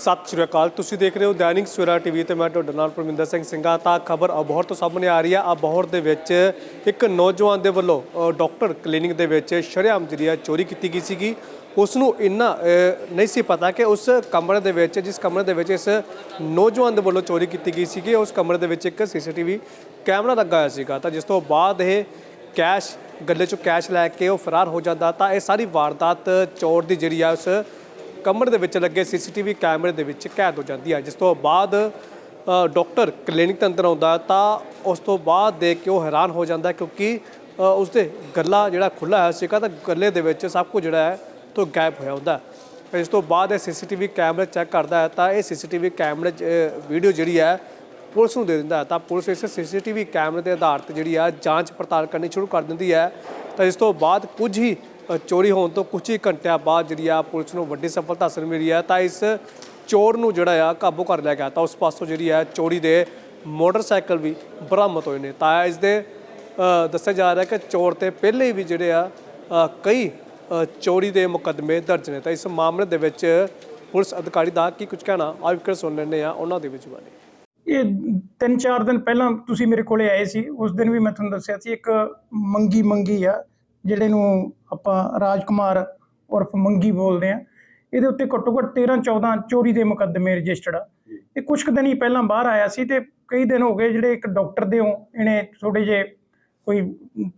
ਸਤਿ ਸ਼੍ਰੀ ਅਕਾਲ। ਤੁਸੀਂ ਦੇਖ ਰਹੇ ਹੋ ਦੈਨਿਕ ਸਵੇਰਾ ਟੀਵੀ ਤੇ ਮੈਂ ਤੁਹਾਡੇ ਨਾਲ ਪਰਮਿੰਦਰ ਸਿੰਘ ਸਿੰਘਾ। ਤਾਂ ਖਬਰ ਅਬੋਹਰ ਤੋਂ ਸਾਹਮਣੇ ਆ ਰਹੀ ਹੈ। ਅਬੋਹਰ ਦੇ ਵਿੱਚ ਇੱਕ ਨੌਜਵਾਨ ਦੇ ਵੱਲੋਂ ਅ, ਡਾਕਟਰ ਕਲੀਨਿਕ ਦੇ ਵਿੱਚ ਸ਼ਰੇਆਮ ਜਰੀਆ ਚੋਰੀ ਕੀਤੀ ਗਈ ਸੀਗੀ। ਉਸ ਨੂੰ ਇੰਨਾ ਨਹੀਂ ਸੀ ਪਤਾ ਕਿ ਉਸ ਕਮਰੇ ਦੇ ਵਿੱਚ ਜਿਸ ਕਮਰੇ ਦੇ ਵਿੱਚ ਇਸ ਨੌਜਵਾਨ ਦੇ ਵੱਲੋਂ ਚੋਰੀ ਕੀਤੀ ਗਈ ਸੀਗੀ ਉਸ ਕਮਰੇ ਦੇ ਵਿੱਚ ਇੱਕ ਸੀਸੀਟੀਵੀ ਕੈਮਰਾ ਲੱਗਾ ਹੋਇਆ ਸੀਗਾ। ਤਾਂ ਜਿਸ ਤੋਂ ਬਾਅਦ ਇਹ ਕੈਸ਼ ਗੱਲੇ ਚੋਂ ਕੈਸ਼ ਲੈ ਕੇ ਉਹ ਫਰਾਰ ਹੋ ਜਾਂਦਾ। ਤਾਂ ਇਹ ਸਾਰੀ ਵਾਰਦਾਤ ਚੋਰ ਦੀ ਜਿਹੜੀ ਆ ਉਸ ਕਮਰ ਦੇ ਵਿੱਚ ਲੱਗੇ ਸੀਸੀਟੀਵੀ ਕੈਮਰੇ ਦੇ ਵਿੱਚ ਕੈਦ ਹੋ ਜਾਂਦੀ ਹੈ। ਜਿਸ ਤੋਂ ਬਾਅਦ ਅ, ਡਾਕਟਰ ਕਲੀਨਿਕ ਦੇ ਅੰਦਰ ਆਉਂਦਾ ਤਾਂ ਉਸ ਤੋਂ ਬਾਅਦ ਦੇਖ ਕੇ ਉਹ ਹੈਰਾਨ ਹੋ ਜਾਂਦਾ ਕਿਉਂਕਿ ਉਸਦੇ ਗੱਲਾ ਜਿਹੜਾ ਖੁੱਲਾ ਹੋਇਆ ਸੀਗਾ ਤਾਂ ਗੱਲੇ ਦੇ ਵਿੱਚ ਸਭ ਕੁਝ ਜਿਹੜਾ ਹੈ ਤੋਂ ਗਾਇਬ ਹੋਇਆ ਹੁੰਦਾ ਹੈ। ਇਸ ਤੋਂ ਬਾਅਦ ਇਹ ਸੀਸੀਟੀਵੀ ਕੈਮਰੇ ਚੈੱਕ ਕਰਦਾ ਹੈ ਤਾਂ ਇਹ ਸੀਸੀਟੀਵੀ ਕੈਮਰੇ 'ਚ ਵੀਡੀਓ ਜਿਹੜੀ ਹੈ ਪੁਲਿਸ ਨੂੰ ਦੇ ਦਿੰਦਾ ਤਾਂ ਪੁਲਿਸ ਇਸ ਸੀਸੀਟੀਵੀ ਕੈਮਰੇ ਦੇ ਆਧਾਰ ਤੇ ਜਿਹੜੀ ਆ ਜਾਂਚ ਪੜਤਾਲ ਕਰਨੀ ਸ਼ੁਰੂ ਕਰ ਦਿੰਦੀ ਹੈ। ਤਾਂ ਇਸ ਤੋਂ ਬਾਅਦ ਕੁਝ ਹੀ ਚੋਰੀ ਹੋਣ ਤੋਂ ਕੁਝ ਹੀ ਘੰਟਿਆਂ ਬਾਅਦ ਜਿਹੜੀ ਆ ਪੁਲਿਸ ਨੂੰ ਵੱਡੀ ਸਫਲਤਾ ਹਾਸਲ ਮਿਲੀ ਹੈ, ਤਾਂ ਇਸ ਚੋਰ ਨੂੰ ਜਿਹੜਾ ਆ ਕਾਬੂ ਕਰ ਲਿਆ ਗਿਆ। ਤਾਂ ਉਸ ਪਾਸੋਂ ਜਿਹੜੀ ਆ ਚੋਰੀ ਦੇ ਮੋਟਰਸਾਈਕਲ ਵੀ ਬਰਾਮਦ ਹੋਏ ਨੇ। ਤਾਂ ਇਸ ਦੇ ਦੱਸਿਆ ਜਾ ਰਿਹਾ ਕਿ ਚੋਰ ਤੇ ਪਹਿਲੇ ਵੀ ਜਿਹੜੇ ਆ ਕਈ ਚੋਰੀ ਦੇ ਮੁਕੱਦਮੇ ਦਰਜ ਨੇ। ਤਾਂ ਇਸ ਮਾਮਲੇ ਦੇ ਵਿੱਚ ਪੁਲਿਸ ਅਧਿਕਾਰੀ ਦਾ ਕੀ ਕੁਝ ਕਹਿਣਾ ਆਓ ਇੱਕ ਸੁਣ ਲੈਂਦੇ ਆ ਉਹਨਾਂ ਦੇ ਵਿੱਚ ਬਾਰੇ। ਇਹ ਤਿੰਨ ਚਾਰ ਦਿਨ ਪਹਿਲਾਂ ਤੁਸੀਂ ਮੇਰੇ ਕੋਲੇ ਆਏ ਸੀ। ਉਸ ਦਿਨ ਵੀ ਮੈਂ ਤੁਹਾਨੂੰ ਦੱਸਿਆ ਸੀ, ਇੱਕ ਮੰਗੀ ਮੰਗੀ ਆ। ਜਿਹੜੇ ਨੂੰ ਆਪਾਂ ਰਾਜਕੁਮਾਰ ਉਰਫ ਮੰਗੀ ਬੋਲਦੇ ਆ ਇਹਦੇ ਉੱਤੇ ਘੱਟੋ ਘੱਟ 13 14 ਚੋਰੀ ਦੇ ਮੁਕੱਦਮੇ ਰਜਿਸਟਰਡ ਆ। ਇਹ ਕੁਝ ਕੁ ਦਿਨ ਹੀ ਪਹਿਲਾਂ ਬਾਹਰ ਆਇਆ ਸੀ ਤੇ ਕਈ ਦਿਨ ਹੋ ਗਏ ਜਿਹੜੇ ਇੱਕ ਡਾਕਟਰ ਦੇ ਹੋ ਇਹਨੇ ਥੋੜੇ ਜੇ ਕੋਈ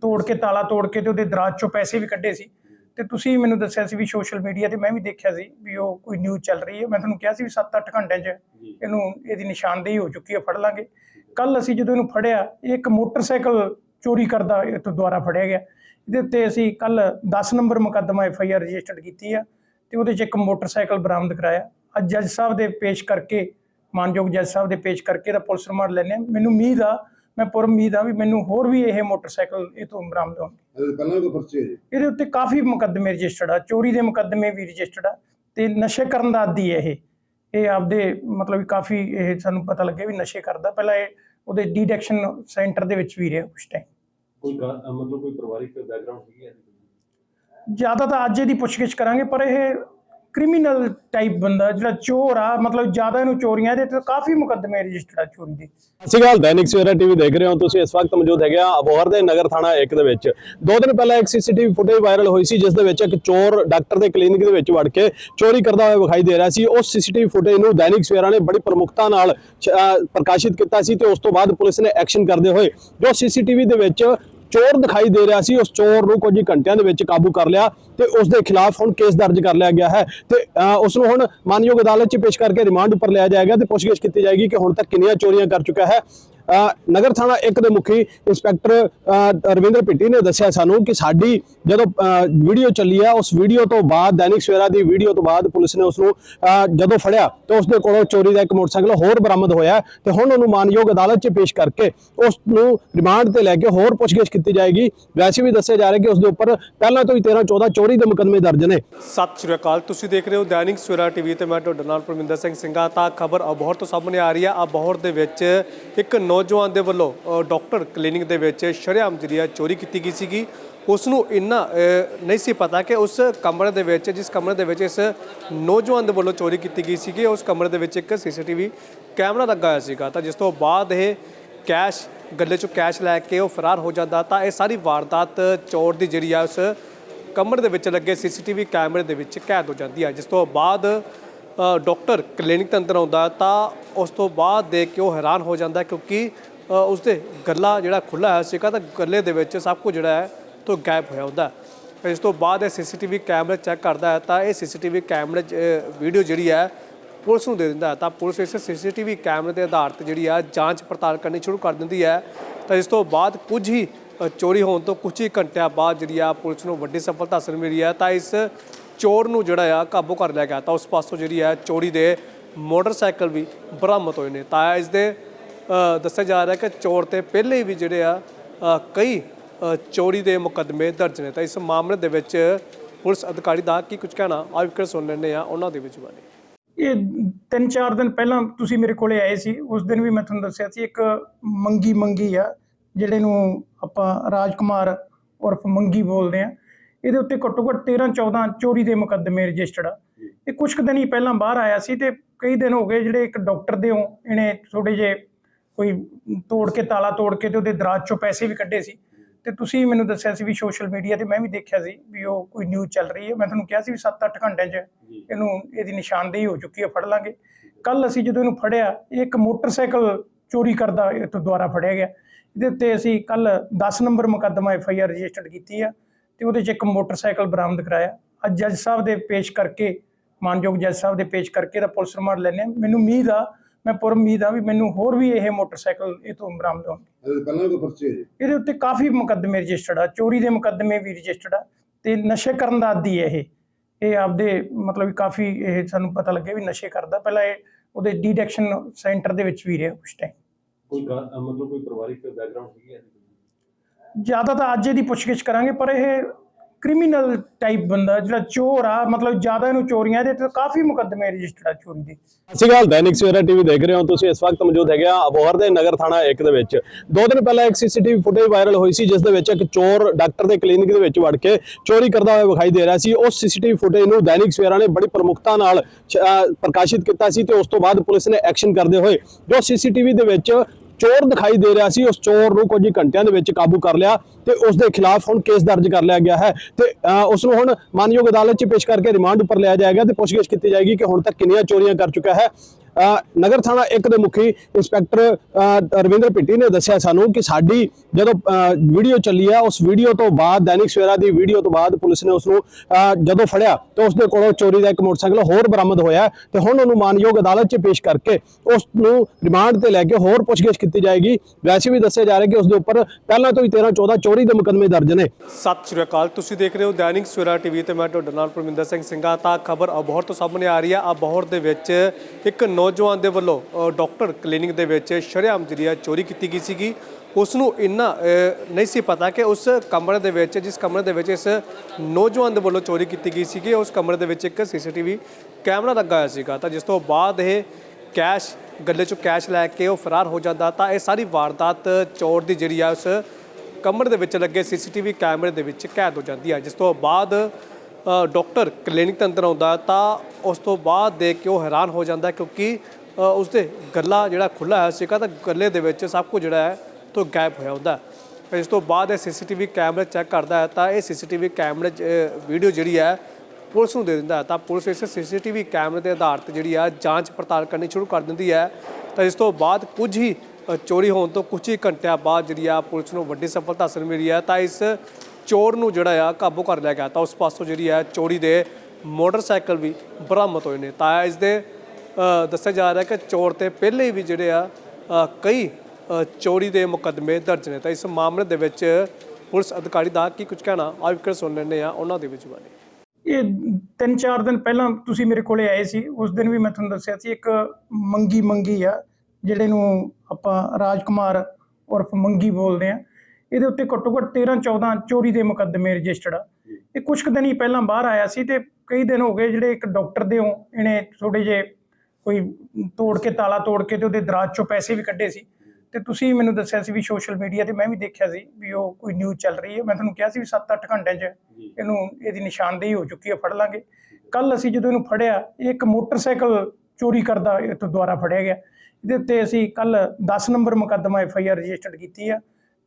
ਤੋੜ ਕੇ ਤਾਲਾ ਤੋੜ ਕੇ ਤੇ ਉਹਦੇ ਦਰਾਜ ਚੋਂ ਪੈਸੇ ਵੀ ਕੱਢੇ ਸੀ। ਤੇ ਤੁਸੀਂ ਮੈਨੂੰ ਦੱਸਿਆ ਸੀ ਵੀ ਸੋਸ਼ਲ ਮੀਡੀਆ ਤੇ ਮੈਂ ਵੀ ਦੇਖਿਆ ਸੀ ਵੀ ਉਹ ਕੋਈ ਨਿਊਜ਼ ਚੱਲ ਰਹੀ ਹੈ। ਮੈਂ ਤੁਹਾਨੂੰ ਕਿਹਾ ਸੀ ਵੀ 7-8 ਘੰਟਿਆਂ 'ਚ ਇਹਨੂੰ ਇਹਦੀ ਨਿਸ਼ਾਨਦੇਹੀ ਹੋ ਚੁੱਕੀ ਹੈ ਫੜ ਲਾਂਗੇ। ਕੱਲ ਅਸੀਂ ਜਦੋਂ ਇਹਨੂੰ ਫੜਿਆ ਇਹ ਇੱਕ ਮੋਟਰਸਾਈਕਲ ਚੋਰੀ ਕਰਦਾ ਇਹ ਤੋਂ ਦੁਆਰਾ ਫੜਿਆ ਗਿਆ। ਇਹਦੇ ਉੱਤੇ ਅਸੀਂ ਕੱਲ 10 ਨੰਬਰ ਮੁਕੱਦਮਾ ਐਫ ਆਈ ਆਰ ਰਜਿਸਟਰਡ ਕੀਤੀ ਆ ਤੇ ਉਹਦੇ 'ਚ ਇੱਕ ਮੋਟਰਸਾਈਕਲ ਬਰਾਮਦ ਕਰਾਇਆ। ਅੱਜ ਜੱਜ ਸਾਹਿਬ ਦੇ ਪੇਸ਼ ਕਰਕੇ ਮਾਨਯੋਗ ਜੱਜ ਸਾਹਿਬ ਦੇ ਪੇਸ਼ ਕਰਕੇ ਦਾ ਪੁਲਿਸ ਰਿਮਾਂਡ ਲੈਣੇ ਮੈਨੂੰ ਉਮੀਦ ਆ ਮੈਂ ਪੁਰ ਉਮੀਦ ਆ ਵੀ ਮੈਨੂੰ ਹੋਰ ਵੀ ਇਹ ਮੋਟਰਸਾਈਕਲ ਇਹ ਤੋਂ ਬਰਾਮਦ ਹੋਣਗੇ। ਇਹਦੇ ਪਹਿਲਾਂ ਕੋਈ ਪਰਚੇ ਇਹਦੇ ਉੱਤੇ ਕਾਫੀ ਮੁਕੱਦਮੇ ਰਜਿਸਟਰਡ ਆ ਚੋਰੀ ਦੇ ਮੁਕੱਦਮੇ ਵੀ ਰਜਿਸਟਰਡ ਆ ਤੇ ਨਸ਼ੇ ਕਰਨ ਦਾ ਆਦੀ ਹੈ ਇਹ। ਇਹ ਆਪਦੇ ਮਤਲਬ ਕਾਫੀ ਇਹ ਸਾਨੂੰ ਪਤਾ ਲੱਗਿਆ ਵੀ ਨਸ਼ੇ ਕਰਦਾ। ਪਹਿਲਾਂ ਇਹ ਉਹਦੇ ਡੀਡੈਕਸ਼ਨ ਸੈਂਟਰ ਦੇ ਵਿੱਚ ਵੀ ਰਿਹਾ ਕੁਝ ਟਾਈਮ ਕੋਈ ਗਾ- ਅਹ ਮਤਲਬ ਕੋਈ ਪਰਿਵਾਰਿਕ ਬੈਕਗ੍ਰਾਉਂਡ ਸੀਗੀ ਇਹਦੀ ਜ਼ਿਆਦਾ ਤਾਂ ਅੱਜ ਇਹਦੀ ਪੁੱਛਗਿੱਛ ਕਰਾਂਗੇ ਪਰ ਇਹ ਕ੍ਰਿਮੀਨਲ ਟਾਈਪ ਬੰਦਾ ਜਿਹੜਾ ਚੋਰ ਆ ਮਤਲਬ ਜ਼ਿਆਦਾ ਇਹਨੂੰ ਚੋਰੀਆਂ ਇਹਦੇ ਤੇ ਕਾਫੀ ਮੁਕੱਦਮੇ ਰਜਿਸਟਰਡ ਆ ਚੋਰੀ ਦੇ। ਸਤਿ ਸ਼੍ਰੀ ਅਕਾਲ ਦੈਨਿਕ ਸਵੇਰਾ ਟੀਵੀ ਦੇਖ ਰਹੇ ਹੋ ਤੁਸੀਂ ਇਸ ਵਕਤ ਮੌਜੂਦ ਹੈਗੇ ਆ ਅਬੋਹਰ ਦੇ ਨਗਰ ਥਾਣਾ 1 ਦੇ ਵਿੱਚ। ਦੋ ਦਿਨ ਪਹਿਲਾਂ ਇੱਕ ਸੀਸੀਟੀਵੀ ਫੁਟੇਜ ਵਾਇਰਲ ਹੋਈ ਸੀ ਜਿਸ ਦੇ ਵਿੱਚ ਇੱਕ ਚੋਰ ਡਾਕਟਰ ਦੇ ਕਲੀਨਿਕ ਦੇ ਵਿੱਚ ਵੜ ਕੇ ਚੋਰੀ ਕਰਦਾ ਹੋਇਆ ਵਿਖਾਈ ਦੇ ਰਿਹਾ ਸੀ। ਉਸ ਸੀਸੀਟੀਵੀ ਫੁਟੇਜ ਨੂੰ ਦੈਨਿਕ ਸਵੇਰਾ ਨੇ ਬੜੀ ਪ੍ਰਮੁਖਤਾ ਨਾਲ ਅਹ ਪ੍ਰਕਾਸ਼ਿਤ ਕੀਤਾ ਸੀ ਤੇ ਉਸ ਤੋਂ ਬਾਅਦ ਪੁਲਿਸ ਨੇ ਐਕਸ਼ਨ ਕਰਦੇ ਹੋਏ ਜੋ ਸੀਸੀਟੀਵੀ ਦੇ ਵਿੱਚ ਚੋਰ ਦਿਖਾਈ ਦੇ ਰਿਹਾ ਸੀ ਉਸ ਚੋਰ ਨੂੰ ਕੁਝ ਘੰਟਿਆਂ ਦੇ ਵਿੱਚ ਕਾਬੂ ਕਰ ਲਿਆ ਤੇ ਉਸ ਦੇ ਖਿਲਾਫ ਹੁਣ ਕੇਸ ਦਰਜ ਕਰ ਲਿਆ ਗਿਆ ਹੈ। ਤੇ ਅਹ, ਉਸ ਨੂੰ ਹੁਣ ਮਾਨਯੋਗ ਅਦਾਲਤ 'ਚ ਪੇਸ਼ ਕਰਕੇ ਰਿਮਾਂਡ ਉੱਪਰ ਲਿਆ ਜਾਏਗਾ ਤੇ ਪੁੱਛਗਿੱਛ ਕੀਤੀ ਜਾਏਗੀ ਕਿ ਹੁਣ ਤੱਕ ਕਿੰਨੀਆਂ ਚੋਰੀਆਂ ਕਰ ਚੁੱਕਾ ਹੈ। ਨਗਰ ਥਾਣਾ ਇੱਕ ਦੇ ਮੁਖੀ ਇੰਸਪੈਕਟਰ ਰਵਿੰਦਰ ਪਿੱਟੀ ਨੇ ਦੱਸਿਆ ਸਾਨੂੰ ਕਿ ਸਾਡੀ ਜਦੋਂ ਵੀਡੀਓ ਚੱਲੀ ਹੈ ਉਸ ਵੀਡੀਓ ਤੋਂ ਬਾਅਦ, ਦੈਨਿਕ ਸਵੇਰਾ ਦੀ ਵੀਡੀਓ ਤੋਂ ਬਾਅਦ ਪੁਲਿਸ ਨੇ ਉਸ ਨੂੰ ਜਦੋਂ ਫੜਿਆ ਤਾਂ ਉਸ ਦੇ ਕੋਲੋਂ ਚੋਰੀ ਦਾ ਇੱਕ ਮੋਟਰਸਾਈਕਲ ਹੋਰ ਬਰਾਮਦ ਹੋਇਆ ਤੇ ਹੁਣ ਉਹਨੂੰ ਮਾਨਯੋਗ ਅਦਾਲਤ 'ਚ ਪੇਸ਼ ਕਰਕੇ ਉਸ ਨੂੰ ਰਿਮਾਂਡ ਤੇ ਲੈ ਕੇ ਹੋਰ ਪੁੱਛਗਿੱਛ ਕੀਤੀ ਜਾਏਗੀ। ਵੈਸੇ ਵੀ ਦੱਸਿਆ ਜਾ ਰਿਹਾ ਕਿ ਉਸ ਦੇ ਉੱਪਰ ਪਹਿਲਾਂ ਤੋਂ ਹੀ 13 14 ਚੋਰੀ ਦੇ ਮੁਕੱਦਮੇ ਦਰਜ ਨੇ। ਸਤਿ ਸ਼੍ਰੀ ਅਕਾਲ, ਤੁਸੀਂ ਦੇਖ ਰਹੇ ਹੋ ਦੈਨਿਕ ਸਵੇਰਾ ਟੀਵੀ ਤੇ ਮੈਂ ਤੁਹਾਡੇ ਨਾਲ ਪਰਮਿੰਦਰ ਸਿੰਘ ਸਿੰਘਾ। ਤਾਂ ਖਬਰ ਅਬੋਹਰ ਤੋਂ ਸਾਹਮਣੇ ਆ ਰਹੀ ਹੈ। ਅਬੋਹਰ ਦੇ ਵਿੱਚ ਇੱਕ ਨੌਜਵਾਨ ਦੇ ਵੱਲੋਂ ਅ, ਡਾਕਟਰ ਕਲੀਨਿਕ ਦੇ ਵਿੱਚ ਸ਼ਰੇਆਮ ਜਿਹੜੀ ਆ ਚੋਰੀ ਕੀਤੀ ਗਈ ਸੀਗੀ। ਉਸ ਨੂੰ ਇੰਨਾ ਨਹੀਂ ਸੀ ਪਤਾ ਕਿ ਉਸ ਕਮਰੇ ਦੇ ਵਿੱਚ ਜਿਸ ਕਮਰੇ ਦੇ ਵਿੱਚ ਇਸ ਨੌਜਵਾਨ ਦੇ ਵੱਲੋਂ ਚੋਰੀ ਕੀਤੀ ਗਈ ਸੀਗੀ ਉਸ ਕਮਰੇ ਦੇ ਵਿੱਚ ਇੱਕ ਸੀਸੀਟੀਵੀ ਕੈਮਰਾ ਲੱਗਾ ਹੋਇਆ ਸੀਗਾ। ਤਾਂ ਜਿਸ ਤੋਂ ਬਾਅਦ ਇਹ ਕੈਸ਼ ਗੱਲੇ ਚੋਂ ਕੈਸ਼ ਲੈ ਕੇ ਉਹ ਫਰਾਰ ਹੋ ਜਾਂਦਾ ਤਾਂ ਇਹ ਸਾਰੀ ਵਾਰਦਾਤ ਚੋਰ ਦੀ ਜਿਹੜੀ ਆ ਉਸ ਕਮਰੇ ਦੇ ਵਿੱਚ ਲੱਗੇ ਸੀਸੀਟੀਵੀ ਕੈਮਰੇ ਦੇ ਵਿੱਚ ਕੈਦ ਹੋ ਜਾਂਦੀ ਹੈ ਜਿਸ ਤੋਂ ਬਾਅਦ ਡਾਕਟਰ ਕਲੀਨਿਕ 'ਤੇ ਅੰਦਰ ਆਉਂਦਾ ਤਾਂ ਉਸ ਤੋਂ ਬਾਅਦ ਦੇਖ ਕੇ ਉਹ ਹੈਰਾਨ ਹੋ ਜਾਂਦਾ ਕਿਉਂਕਿ ਉਸਦੇ ਗੱਲਾ ਜਿਹੜਾ ਖੁੱਲਾ ਹੋਇਆ ਸੀਗਾ ਤਾਂ ਗੱਲੇ ਦੇ ਵਿੱਚ ਸਭ ਕੁਝ ਜਿਹੜਾ ਹੈ ਤੋਂ ਗਾਇਬ ਹੋਇਆ ਹੁੰਦਾ ਇਸ ਤੋਂ ਬਾਅਦ ਇਹ ਸੀਸੀਟੀਵੀ ਕੈਮਰੇ ਚੈੱਕ ਕਰਦਾ ਹੈ ਤਾਂ ਇਹ ਸੀਸੀਟੀਵੀ ਕੈਮਰੇ 'ਚ, ਵੀਡੀਓ ਜਿਹੜੀ ਹੈ ਪੁਲਿਸ ਨੂੰ ਦੇ ਦਿੰਦਾ ਹੈ। ਤਾਂ ਪੁਲਿਸ ਇਸ ਸੀਸੀਟੀਵੀ ਕੈਮਰੇ ਦੇ ਆਧਾਰ ਤੇ ਜਿਹੜੀ ਆ ਜਾਂਚ ਪੜਤਾਲ ਕਰਨੀ ਸ਼ੁਰੂ ਕਰ ਦਿੰਦੀ ਹੈ। ਤਾਂ ਇਸ ਤੋਂ ਬਾਅਦ ਕੁਝ ਹੀ ਚੋਰੀ ਹੋਣ ਤੋਂ ਕੁਝ ਹੀ ਘੰਟਿਆਂ ਬਾਅਦ ਜਿਹੜੀ ਆ ਪੁਲਿਸ ਨੂੰ ਵੱਡੀ ਸਫਲਤਾ ਹਾਸਲ ਮਿਲੀ ਹੈ। ਤਾਂ ਇਸ ਚੋਰ ਨੂੰ ਜਿਹੜਾ ਆ ਕਾਬੂ ਕਰ ਲਿਆ ਗਿਆ। ਤਾਂ ਉਸ ਪਾਸੋਂ ਜਿਹੜੀ ਹੈ ਚੋਰੀ ਦੇ ਮੋਟਰਸਾਈਕਲ ਵੀ ਬਰਾਮਦ ਹੋਏ ਨੇ। ਤਾਂ ਇਸ ਦੇ ਦੱਸਿਆ ਜਾ ਰਿਹਾ ਕਿ ਚੋਰ ਤੇ ਪਹਿਲੇ ਵੀ ਜਿਹੜੇ ਆ ਕਈ ਅ, ਚੋਰੀ ਦੇ ਮੁਕੱਦਮੇ ਦਰਜ ਨੇ। ਤਾਂ ਇਸ ਮਾਮਲੇ ਦੇ ਵਿੱਚ ਪੁਲਿਸ ਅਧਿਕਾਰੀ ਦਾ ਕੀ ਕੁਝ ਕਹਿਣਾ ਆਓ ਇੱਕ ਸੁਣ ਲੈਂਦੇ ਆ ਉਹਨਾਂ ਦੇ ਵਿੱਚ ਬਾਰੇ। ਇਹ ਤਿੰਨ ਚਾਰ ਦਿਨ ਪਹਿਲਾਂ ਤੁਸੀਂ ਮੇਰੇ ਕੋਲੇ ਆਏ ਸੀ। ਉਸ ਦਿਨ ਵੀ ਮੈਂ ਤੁਹਾਨੂੰ ਦੱਸਿਆ ਸੀ ਇੱਕ ਮੰਗੀ ਮੰਗੀ ਆ ਜਿਹੜੇ ਨੂੰ ਆਪਾਂ ਰਾਜਕੁਮਾਰ ਉਰਫ ਮੰਗੀ ਬੋਲਦੇ ਆ। ਇਹਦੇ ਉੱਤੇ ਘੱਟੋ ਘੱਟ 13 14 ਚੋਰੀ ਦੇ ਮੁਕੱਦਮੇ ਰਜਿਸਟਰਡ ਆ। ਇਹ ਕੁਝ ਕੁ ਦਿਨ ਹੀ ਪਹਿਲਾਂ ਬਾਹਰ ਆਇਆ ਸੀ ਤੇ ਕਈ ਦਿਨ ਹੋ ਗਏ ਜਿਹੜੇ ਇੱਕ ਡਾਕਟਰ ਦੇ ਹੋ ਇਹਨੇ ਥੋੜੇ ਜੇ ਕੋਈ ਤੋੜ ਕੇ ਤਾਲਾ ਤੋੜ ਕੇ ਤੇ ਉਹਦੇ ਦਰਾਜ ਚੋਂ ਪੈਸੇ ਵੀ ਕੱਢੇ ਸੀ। ਤੇ ਤੁਸੀਂ ਮੈਨੂੰ ਦੱਸਿਆ ਸੀ ਵੀ ਸੋਸ਼ਲ ਮੀਡੀਆ ਤੇ ਮੈਂ ਵੀ ਦੇਖਿਆ ਸੀ ਵੀ ਉਹ ਕੋਈ ਨਿਊਜ਼ ਚੱਲ ਰਹੀ ਹੈ। ਮੈਂ ਤੁਹਾਨੂੰ ਕਿਹਾ ਸੀ ਵੀ 7-8 ਘੰਟਿਆਂ 'ਚ ਇਹਨੂੰ ਇਹਦੀ ਨਿਸ਼ਾਨਦੇਹੀ ਹੋ ਚੁੱਕੀ ਹੈ ਫੜ ਲਾਂਗੇ। ਕੱਲ ਅਸੀਂ ਜਦੋਂ ਇਹਨੂੰ ਫੜਿਆ ਇਹ ਇੱਕ ਮੋਟਰਸਾਈਕਲ ਚੋਰੀ ਕਰਦਾ ਇਹ ਤੋਂ ਦੁਆਰਾ ਫੜਿਆ ਗਿਆ। ਇਹਦੇ ਉੱਤੇ ਅਸੀਂ ਕੱਲ 10 ਨੰਬਰ ਮੁਕੱਦਮਾ ਐਫ ਆਈ ਆਰ ਰਜਿਸਟਰਡ ਕੀਤੀ ਆ। ਤੇ ਉਹਦੇ 'ਚ ਇੱਕ ਮੋਟਰਸਾਈਕਲ ਬਰਾਮਦ ਕਰਾਇਆ। ਅੱਜ ਜੱਜ ਸਾਹਿਬ ਦੇ ਪੇਸ਼ ਕਰਕੇ ਮਾਨਯੋਗ ਜੱਜ ਸਾਹਿਬ ਦੇ ਪੇਸ਼ ਕਰਕੇ ਦਾ ਪੁਲਿਸ ਰਿਮਾਂਡ ਲੈਣੇ ਮੈਨੂੰ ਉਮੀਦ ਆ ਮੈਂ ਪੁਰ ਉਮੀਦ ਆ ਵੀ ਮੈਨੂੰ ਹੋਰ ਵੀ ਇਹ ਮੋਟਰਸਾਈਕਲ ਇਹ ਤੋਂ ਬਰਾਮਦ ਹੋਣਗੇ। ਇਹਦੇ ਪਹਿਲਾਂ ਵੀ ਕੋਈ ਪਰਚੇ ਇਹਦੇ ਉੱਤੇ ਕਾਫੀ ਮੁਕੱਦਮੇ ਰਜਿਸਟਰਡ ਆ। ਚੋਰੀ ਦੇ ਮੁਕੱਦਮੇ ਵੀ ਰਜਿਸਟਰਡ ਆ ਤੇ ਨਸ਼ੇ ਕਰਨ ਦਾ ਆਦੀ ਹੈ ਇਹ। ਇਹ ਆਪਦੇ ਮਤਲਬ ਵੀ ਕਾਫੀ ਇਹ ਸਾਨੂੰ ਪਤਾ ਲੱਗਿਆ ਵੀ ਨਸ਼ੇ ਕਰਦਾ। ਪਹਿਲਾਂ ਇਹ ਉਹਦੇ ਡੀਡੈਕਸ਼ਨ ਸੈਂਟਰ ਦੇ ਵਿੱਚ ਵੀ ਰਿਹਾ ਉਸ ਟਾਈਮ ਕੋਈ ਮਤਲਬ ਕੋਈ ਪਰਿਵਾਰਿਕ ਬੈਕਗ੍ਰਾਉਂਡ ਸੀਗੀ ਜ਼ਿਆਦਾ ਤਾਂ ਅੱਜ ਇਹਦੀ ਪੁੱਛਗਿੱਛ ਕਰਾਂਗੇ, ਪਰ ਇਹ ਕ੍ਰਿਮੀਨਲ ਟਾਈਪ ਬੰਦਾ, ਜਿਹੜਾ ਚੋਰ ਆ, ਮਤਲਬ ਜ਼ਿਆਦਾ ਇਹਨੂੰ ਚੋਰੀਆਂ, ਇਹਦੇ ਤੇ ਕਾਫੀ ਮੁਕੱਦਮੇ ਰਜਿਸਟਰਡ ਆ ਚੋਰੀ ਦੇ। ਸਤਿ ਸ਼੍ਰੀ ਦੈਨਿਕ ਸਵੇਰਾ ਟੀਵੀ ਦੇਖ ਰਹੇ ਹੋ, ਤੁਸੀਂ ਇਸ ਵਕਤ ਮੌਜੂਦ ਹੈਗੇ ਆ ਅਬੋਹਰ ਦੇ ਨਗਰ ਥਾਣਾ 1 ਦੇ ਵਿੱਚ। ਦੋ ਦਿਨ ਪਹਿਲਾਂ ਇੱਕ ਸੀਸੀਟੀਵੀ ਫੁਟੇਜ ਵਾਇਰਲ ਹੋਈ ਸੀ, ਜਿਸ ਦੇ ਵਿੱਚ ਇੱਕ ਚੋਰ ਡਾਕਟਰ ਦੇ ਕਲੀਨਿਕ ਦੇ ਵਿੱਚ ਵੜ ਕੇ ਚੋਰੀ ਕਰਦਾ ਹੋਇਆ ਵਿਖਾਈ ਦੇ ਰਿਹਾ ਸੀ। ਉਸ ਸੀਸੀਟੀਵੀ ਫੁਟੇਜ ਨੂੰ ਦੈਨਿਕ ਸਵੇਰਾ ਨੇ ਬੜੀ ਪ੍ਰਮੁਖਤਾ ਨਾਲ ਪ੍ਰਕਾਸ਼ਿਤ ਕੀਤਾ ਸੀ ਤੇ ਉਸ ਤੋਂ ਬਾਅਦ ਪੁਲਿਸ ਨੇ ਐਕਸ਼ਨ ਕਰਦੇ ਹੋਏ ਜੋ ਸੀਸੀਟੀਵੀ ਦੇ ਵਿੱਚ ਚੋਰ ਦਿਖਾਈ ਦੇ ਰਿਹਾ ਸੀ ਉਸ ਚੋਰ ਨੂੰ ਕੁਝ ਘੰਟਿਆਂ ਦੇ ਵਿੱਚ ਕਾਬੂ ਕਰ ਲਿਆ ਤੇ ਉਸ ਦੇ ਖਿਲਾਫ ਹੁਣ ਕੇਸ ਦਰਜ ਕਰ ਲਿਆ ਗਿਆ ਹੈ। ਤੇ ਅਹ, ਉਸ ਨੂੰ ਹੁਣ ਮਾਨਯੋਗ ਅਦਾਲਤ 'ਚ ਪੇਸ਼ ਕਰਕੇ ਰਿਮਾਂਡ ਉੱਪਰ ਲਿਆ ਜਾਏਗਾ ਤੇ ਪੁੱਛਗਿੱਛ ਕੀਤੀ ਜਾਏਗੀ ਕਿ ਹੁਣ ਤੱਕ ਕਿੰਨੀਆਂ ਚੋਰੀਆਂ ਕਰ ਚੁੱਕਾ ਹੈ। ਨਗਰ ਥਾਣਾ ਇੱਕ ਦੇ ਮੁਖੀ ਇੰਸਪੈਕਟਰ ਰਵਿੰਦਰ ਪਿੱਟੀ ਨੇ ਦੱਸਿਆ ਸਾਨੂੰ ਕਿ ਸਾਡੀ ਜਦੋਂ ਵੀਡੀਓ ਚੱਲੀ ਆ, ਉਸ ਵੀਡੀਓ ਤੋਂ ਬਾਅਦ, ਦੈਨਿਕ ਸਵੇਰਾ ਦੀ ਵੀਡੀਓ ਤੋਂ ਬਾਅਦ ਪੁਲਿਸ ਨੇ ਉਸ ਨੂੰ ਜਦੋਂ ਫੜਿਆ ਤਾਂ ਉਸ ਦੇ ਕੋਲੋਂ ਚੋਰੀ ਦਾ ਇੱਕ ਮੋਟਰਸਾਈਕਲ ਹੋਰ ਬਰਾਮਦ ਹੋਇਆ ਤੇ ਹੁਣ ਉਹਨੂੰ ਮਾਨਯੋਗ ਅਦਾਲਤ 'ਚ ਪੇਸ਼ ਕਰਕੇ ਉਸ ਨੂੰ ਰਿਮਾਂਡ ਤੇ ਲੈ ਕੇ ਹੋਰ ਪੁੱਛਗਿੱਛ ਕੀਤੀ ਜਾਏਗੀ। ਵੈਸੇ ਵੀ ਦੱਸਿਆ ਜਾ ਰਿਹਾ ਕਿ ਉਸ ਦੇ ਉੱਪਰ ਪਹਿਲਾਂ ਤੋਂ ਹੀ 13 14 ਚੋਰੀ ਦੇ ਮੁਕਦਮੇ ਦਰਜ ਨੇ। ਸਤਿ ਸ਼੍ਰੀ ਅਕਾਲ, ਤੁਸੀਂ ਦੇਖ ਰਹੇ ਹੋ ਦੈਨਿਕ ਸਵੇਰਾ ਟੀਵੀ ਤੇ ਮੈਂ ਤੁਹਾਡੇ ਨਾਲ ਪਰਮਿੰਦਰ ਸਿੰਘ ਸਿੰਘਾ। ਤਾਂ ਖਬਰ ਅਬੋਹਰ ਤੋਂ ਸਾਹਮਣੇ ਆ ਰਹੀ ਹੈ ਅਬੋਹਰ ਦੇ ਵਿੱਚ ਇੱਕ ਨੌਜਵਾਨ ਦੇ ਵੱਲੋਂ ਅ, ਡਾਕਟਰ ਕਲੀਨਿਕ ਦੇ ਵਿੱਚ ਸ਼ਰੇਆਮ ਜਿਹੜੀ ਆ ਚੋਰੀ ਕੀਤੀ ਗਈ ਸੀਗੀ। ਉਸ ਨੂੰ ਇੰਨਾ ਨਹੀਂ ਸੀ ਪਤਾ ਕਿ ਉਸ ਕਮਰੇ ਦੇ ਵਿੱਚ ਜਿਸ ਕਮਰੇ ਦੇ ਵਿੱਚ ਇਸ ਨੌਜਵਾਨ ਦੇ ਵੱਲੋਂ ਚੋਰੀ ਕੀਤੀ ਗਈ ਸੀਗੀ ਉਸ ਕਮਰੇ ਦੇ ਵਿੱਚ ਇੱਕ ਸੀਸੀਟੀਵੀ ਕੈਮਰਾ ਲੱਗਾ ਹੋਇਆ ਸੀਗਾ। ਤਾਂ ਜਿਸ ਤੋਂ ਬਾਅਦ ਇਹ ਕੈਸ਼ ਗੱਲੇ ਚੋਂ ਕੈਸ਼ ਲੈ ਕੇ ਉਹ ਫਰਾਰ ਹੋ ਜਾਂਦਾ ਤਾਂ ਇਹ ਸਾਰੀ ਵਾਰਦਾਤ ਚੋਰ ਦੀ ਜਿਹੜੀ ਆ ਉਸ ਕਮਰੇ ਦੇ ਵਿੱਚ ਲੱਗੇ ਸੀਸੀਟੀਵੀ ਕੈਮਰੇ ਦੇ ਵਿੱਚ ਕੈਦ ਹੋ ਜਾਂਦੀ ਹੈ ਜਿਸ ਤੋਂ ਬਾਅਦ ਡਾਕਟਰ ਕਲੀਨਿਕ ਦੇ ਅੰਦਰ ਆਉਂਦਾ ਤਾਂ ਉਸ ਤੋਂ ਬਾਅਦ ਦੇਖ ਕੇ ਉਹ ਹੈਰਾਨ ਹੋ ਜਾਂਦਾ ਕਿਉਂਕਿ ਅ, ਉਸਦੇ ਗੱਲਾ ਜਿਹੜਾ ਖੁੱਲਾ ਹੋਇਆ ਸੀਗਾ ਤਾਂ ਗੱਲੇ ਦੇ ਵਿੱਚ ਸਭ ਕੁਝ ਜਿਹੜਾ ਹੈ ਤੋਂ ਗਾਇਬ ਹੋਇਆ ਹੁੰਦਾ ਹੈ। ਇਸ ਤੋਂ ਬਾਅਦ ਇਹ ਸੀਸੀਟੀਵੀ ਕੈਮਰੇ ਚੈੱਕ ਕਰਦਾ ਹੈ ਤਾਂ ਇਹ ਸੀਸੀਟੀਵੀ ਕੈਮਰੇ 'ਚ ਵੀਡੀਓ ਜਿਹੜੀ ਹੈ ਪੁਲਿਸ ਨੂੰ ਦੇ ਦਿੰਦਾ ਹੈ। ਤਾਂ ਪੁਲਿਸ ਇਸ ਸੀਸੀਟੀਵੀ ਕੈਮਰੇ ਦੇ ਆਧਾਰ ਤੇ ਜਿਹੜੀ ਆ ਜਾਂਚ ਪੜਤਾਲ ਕਰਨੀ ਸ਼ੁਰੂ ਕਰ ਦਿੰਦੀ ਹੈ। ਤਾਂ ਇਸ ਤੋਂ ਬਾਅਦ ਕੁਝ ਹੀ ਚੋਰੀ ਹੋਣ ਤੋਂ ਕੁਝ ਹੀ ਘੰਟਿਆਂ ਬਾਅਦ ਜਿਹੜੀ ਆ ਪੁਲਿਸ ਨੂੰ ਵੱਡੀ ਸਫਲਤਾ ਹਾਸਲ ਮਿਲੀ ਹੈ। ਤਾਂ ਇਸ ਚੋਰ ਨੂੰ ਜਿਹੜਾ ਆ ਕਾਬੂ ਕਰ ਲਿਆ ਗਿਆ ਤਾਂ ਉਸ ਪਾਸੋਂ ਜਿਹੜੀ ਆ ਚੋਰੀ ਦੇ ਮੋਟਰਸਾਈਕਲ ਵੀ ਬਰਾਮਦ ਹੋਏ ਨੇ। ਤਾਂ ਇਸ ਦੇ ਦੱਸਿਆ ਜਾ ਰਿਹਾ ਕਿ ਚੋਰ ਤੇ ਪਹਿਲੇ ਵੀ ਜਿਹੜੇ ਆ ਕਈ ਚੋਰੀ ਦੇ ਮੁਕੱਦਮੇ ਦਰਜ ਨੇ। ਤਾਂ ਇਸ ਮਾਮਲੇ ਦੇ ਵਿੱਚ ਪੁਲਿਸ ਅਧਿਕਾਰੀ ਦਾ ਕੀ ਕੁਝ ਕਹਿਣਾ, ਆਪ ਕਰ ਸੁਣ ਲੈਂਦੇ ਆ ਉਹਨਾਂ ਦੇ ਵਿੱਚ ਬਾਰੇ। ਇਹ ਤਿੰਨ ਚਾਰ ਦਿਨ ਪਹਿਲਾਂ ਤੁਸੀਂ ਮੇਰੇ ਕੋਲੇ ਆਏ ਸੀ, ਉਸ ਦਿਨ ਵੀ ਮੈਂ ਤੁਹਾਨੂੰ ਦੱਸਿਆ ਸੀ, ਇੱਕ ਮੰਗੀ ਮੰਗੀ ਆ, ਜਿਹੜੇ ਨੂੰ ਆਪਾਂ ਰਾਜਕੁਮਾਰ ਉਰਫ ਮੰਗੀ ਬੋਲਦੇ ਆ ਇਹਦੇ ਉੱਤੇ ਘੱਟੋ ਘੱਟ 13 14 ਚੋਰੀ ਦੇ ਮੁਕੱਦਮੇ ਰਜਿਸਟਰਡ ਆ। ਇਹ ਕੁਝ ਕੁ ਦਿਨ ਹੀ ਪਹਿਲਾਂ ਬਾਹਰ ਆਇਆ ਸੀ ਤੇ ਕਈ ਦਿਨ ਹੋ ਗਏ ਜਿਹੜੇ ਇੱਕ ਡਾਕਟਰ ਦੇ ਹੋ ਇਹਨੇ ਥੋੜੇ ਜੇ ਕੋਈ ਤੋੜ ਕੇ ਤਾਲਾ ਤੋੜ ਕੇ ਤੇ ਉਹਦੇ ਦਰਾਜ ਚੋਂ ਪੈਸੇ ਵੀ ਕੱਢੇ ਸੀ। ਤੇ ਤੁਸੀਂ ਮੈਨੂੰ ਦੱਸਿਆ ਸੀ ਵੀ ਸੋਸ਼ਲ ਮੀਡੀਆ ਤੇ ਮੈਂ ਵੀ ਦੇਖਿਆ ਸੀ ਵੀ ਉਹ ਕੋਈ ਨਿਊਜ਼ ਚੱਲ ਰਹੀ ਹੈ। ਮੈਂ ਤੁਹਾਨੂੰ ਕਿਹਾ ਸੀ ਵੀ 7-8 ਘੰਟਿਆਂ 'ਚ ਇਹਨੂੰ ਇਹਦੀ ਨਿਸ਼ਾਨਦੇਹੀ ਹੋ ਚੁੱਕੀ ਹੈ ਫੜ ਲਾਂਗੇ। ਕੱਲ ਅਸੀਂ ਜਦੋਂ ਇਹਨੂੰ ਫੜਿਆ ਇੱਕ ਮੋਟਰਸਾਈਕਲ ਚੋਰੀ ਕਰਦਾ ਇਹ ਤੋਂ ਦੁਆਰਾ ਫੜਿਆ ਗਿਆ। ਇਹਦੇ ਉੱਤੇ ਅਸੀਂ ਕੱਲ 10 ਨੰਬਰ ਮੁਕੱਦਮਾ ਐਫ ਆਈ ਆਰ ਰਜਿਸਟਰਡ ਕੀਤੀ ਆ।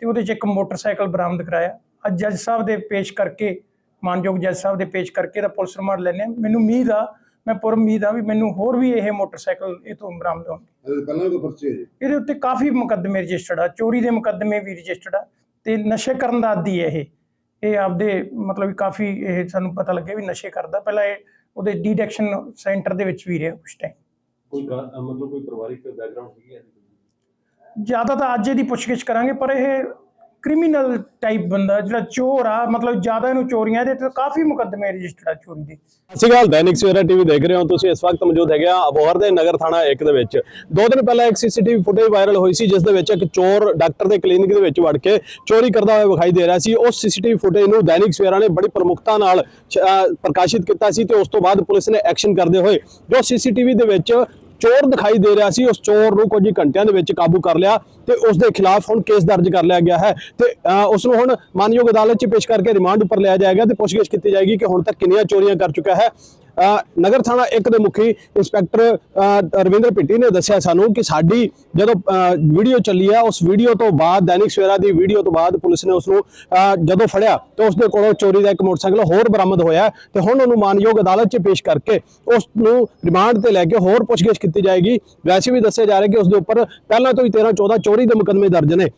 ਤੇ ਉਹਦੇ 'ਚ ਇੱਕ ਮੋਟਰਸਾਈਕਲ ਬਰਾਮਦ ਕਰਾਇਆ। ਅੱਜ ਜੱਜ ਸਾਹਿਬ ਦੇ ਪੇਸ਼ ਕਰਕੇ ਮਾਨਯੋਗ ਜੱਜ ਸਾਹਿਬ ਦੇ ਪੇਸ਼ ਕਰਕੇ ਦਾ ਪੁਲਿਸ ਰਿਮਾਂਡ ਲੈਣੇ ਆ ਮੈਨੂੰ ਉਮੀਦ ਆ ਮੈਂ ਪੁਰ ਉਮੀਦ ਆ ਵੀ ਮੈਨੂੰ ਹੋਰ ਵੀ ਇਹ ਮੋਟਰਸਾਈਕਲ ਇਹ ਤੋਂ ਬਰਾਮਦ ਹੋਣਗੇ। ਇਹਦੇ ਪਹਿਲਾਂ ਕੋਈ ਪਰਚੇ ਇਹਦੇ ਉੱਤੇ ਕਾਫੀ ਮੁਕੱਦਮੇ ਰਜਿਸਟਰਡ ਆ ਚੋਰੀ ਦੇ ਮੁਕੱਦਮੇ ਵੀ ਰਜਿਸਟਰਡ ਆ ਤੇ ਨਸ਼ੇ ਕਰਨ ਦਾ ਆਦੀ ਹੈ ਇਹ। ਇਹ ਆਪਦੇ ਮਤਲਬ ਵੀ ਕਾਫੀ ਇਹ ਸਾਨੂੰ ਪਤਾ ਲੱਗਿਆ ਵੀ ਨਸ਼ੇ ਕਰਦਾ। ਪਹਿਲਾਂ ਇਹ ਉਹਦੇ ਡੀਡੈਕਸ਼ਨ ਸੈਂਟਰ ਦੇ ਵਿੱਚ ਵੀ ਰਿਹਾ ਉਸ ਟਾਈਮ ਕੋਈ ਮਤਲਬ ਕੋਈ ਪਰਿਵਾਰਿਕ ਬੈਕਗ੍ਰਾਉਂਡ ਸੀਗੀ ਜ਼ਿਆਦਾ ਤਾਂ ਅੱਜ ਇਹਦੀ ਪੁੱਛਗਿੱਛ ਕਰਾਂਗੇ, ਪਰ ਇਹ ਕ੍ਰਿਮੀਨਲ ਟਾਈਪ ਬੰਦਾ ਜਿਹੜਾ ਚੋਰ ਆ, ਮਤਲਬ ਜ਼ਿਆਦਾ ਇਹਨੂੰ ਚੋਰੀਆਂ ਇਹਦੇ ਤੇ ਕਾਫੀ ਮੁਕੱਦਮੇ ਰਜਿਸਟਰਡ ਆ ਚੋਰੀ ਦੇ। ਸਤਿ ਸ਼੍ਰੀ ਦੈਨਿਕ ਸਵੇਰਾ ਟੀਵੀ ਦੇਖ ਰਹੇ ਹੋ ਤੁਸੀਂ, ਇਸ ਵਕਤ ਮੌਜੂਦ ਹੈਗੇ ਆ ਅਬੋਹਰ ਦੇ ਨਗਰ ਥਾਣਾ 1 ਦੇ ਵਿੱਚ। ਦੋ ਦਿਨ ਪਹਿਲਾਂ ਇੱਕ ਸੀਸੀਟੀਵੀ ਫੁਟੇਜ ਵਾਇਰਲ ਹੋਈ ਸੀ, ਜਿਸ ਦੇ ਵਿੱਚ ਇੱਕ ਚੋਰ ਡਾਕਟਰ ਦੇ ਕਲੀਨਿਕ ਦੇ ਵਿੱਚ ਵੜ ਕੇ ਚੋਰੀ ਕਰਦਾ ਹੋਇਆ ਵਿਖਾਈ ਦੇ ਰਿਹਾ ਸੀ। ਉਸ ਸੀਸੀਟੀਵੀ ਫੁਟੇਜ ਨੂੰ ਦੈਨਿਕ ਸਵੇਰਾ ਨੇ ਬੜੀ ਪ੍ਰਮੁਖਤਾ ਨਾਲ ਪ੍ਰਕਾਸ਼ਿਤ ਕੀਤਾ ਸੀ ਤੇ ਉਸ ਤੋਂ ਬਾਅਦ ਪੁਲਿਸ ਨੇ ਐਕਸ਼ਨ ਕਰਦੇ ਹੋਏ ਜੋ ਸੀਸੀਟੀਵੀ ਦੇ ਵਿੱਚ ਚੋਰ ਦਿਖਾਈ ਦੇ ਰਿਹਾ ਸੀ ਉਸ ਚੋਰ ਨੂੰ ਕੁਝ ਘੰਟਿਆਂ ਦੇ ਵਿੱਚ ਕਾਬੂ ਕਰ ਲਿਆ ਤੇ ਉਸ ਦੇ ਖਿਲਾਫ ਹੁਣ ਕੇਸ ਦਰਜ ਕਰ ਲਿਆ ਗਿਆ ਹੈ ਤੇ ਅਹ, ਉਸ ਨੂੰ ਹੁਣ ਮਾਨਯੋਗ ਅਦਾਲਤ 'ਚ ਪੇਸ਼ ਕਰਕੇ ਰਿਮਾਂਡ ਉੱਪਰ ਲਿਆ ਜਾਏਗਾ ਤੇ ਪੁੱਛਗਿੱਛ ਕੀਤੀ ਜਾਏਗੀ ਕਿ ਹੁਣ ਤੱਕ ਕਿੰਨੀਆਂ ਚੋਰੀਆਂ ਕਰ ਚੁੱਕਾ ਹੈ। ਨਗਰ ਥਾਣਾ ਇੱਕ ਦੇ ਮੁਖੀ ਇੰਸਪੈਕਟਰ ਰਵਿੰਦਰ ਪਿੱਟੀ ਨੇ ਦੱਸਿਆ ਸਾਨੂੰ ਕਿ ਸਾਡੀ ਜਦੋਂ ਵੀਡੀਓ ਚੱਲੀ ਆ, ਉਸ ਵੀਡੀਓ ਤੋਂ ਬਾਅਦ, ਦੈਨਿਕ ਸਵੇਰਾ ਦੀ ਵੀਡੀਓ ਤੋਂ ਬਾਅਦ ਪੁਲਿਸ ਨੇ ਉਸ ਨੂੰ ਜਦੋਂ ਫੜਿਆ ਤਾਂ ਉਸ ਦੇ ਕੋਲੋਂ ਚੋਰੀ ਦਾ ਇੱਕ ਮੋਟਰਸਾਈਕਲ ਹੋਰ ਬਰਾਮਦ ਹੋਇਆ ਤੇ ਹੁਣ ਉਹਨੂੰ ਮਾਨਯੋਗ ਅਦਾਲਤ 'ਚ ਪੇਸ਼ ਕਰਕੇ ਉਸ ਨੂੰ ਰਿਮਾਂਡ ਤੇ ਲੈ ਕੇ ਹੋਰ ਪੁੱਛਗਿੱਛ ਕੀਤੀ ਜਾਏਗੀ। ਵੈਸੇ ਵੀ ਦੱਸਿਆ ਜਾ ਰਿਹਾ ਕਿ ਉਸ ਦੇ ਉੱਪਰ ਪਹਿਲਾਂ ਤੋਂ ਹੀ 13 14 ਚੋਰੀ ਦੇ ਮੁਕੱਦਮੇ ਦਰਜ ਨੇ।